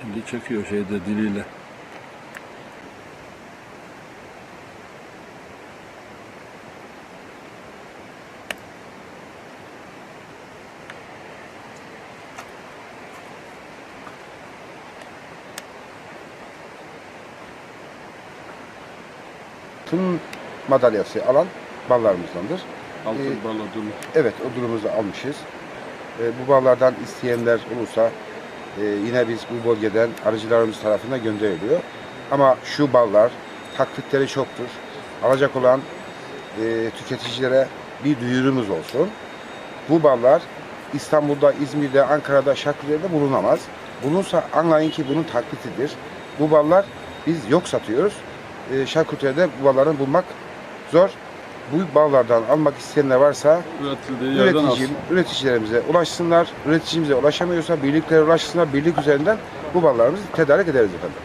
Şimdi çekiyor şeyde diliyle. Tüm madalyası alan ballarımızdandır. Altın Ee, bal odunu. Evet, odunumuzu almışız. Ee, bu ballardan isteyenler olursa e, yine biz bu bölgeden arıcılarımız tarafından gönderiliyor. Ama şu ballar taklitleri çoktur. Alacak olan e, tüketicilere bir duyurumuz olsun. Bu ballar İstanbul'da, İzmir'de, Ankara'da, Şarkılar'da bulunamaz. Bulunsa anlayın ki bunun taklitidir. Bu ballar biz yok satıyoruz. E, Şarküteri'de bu balların bulmak zor. Bu ballardan almak isteyenler varsa üretici, üreticilerimize ulaşsınlar. Üreticimize ulaşamıyorsa birliklere ulaşsınlar. Birlik üzerinden bu ballarımızı tedarik ederiz efendim.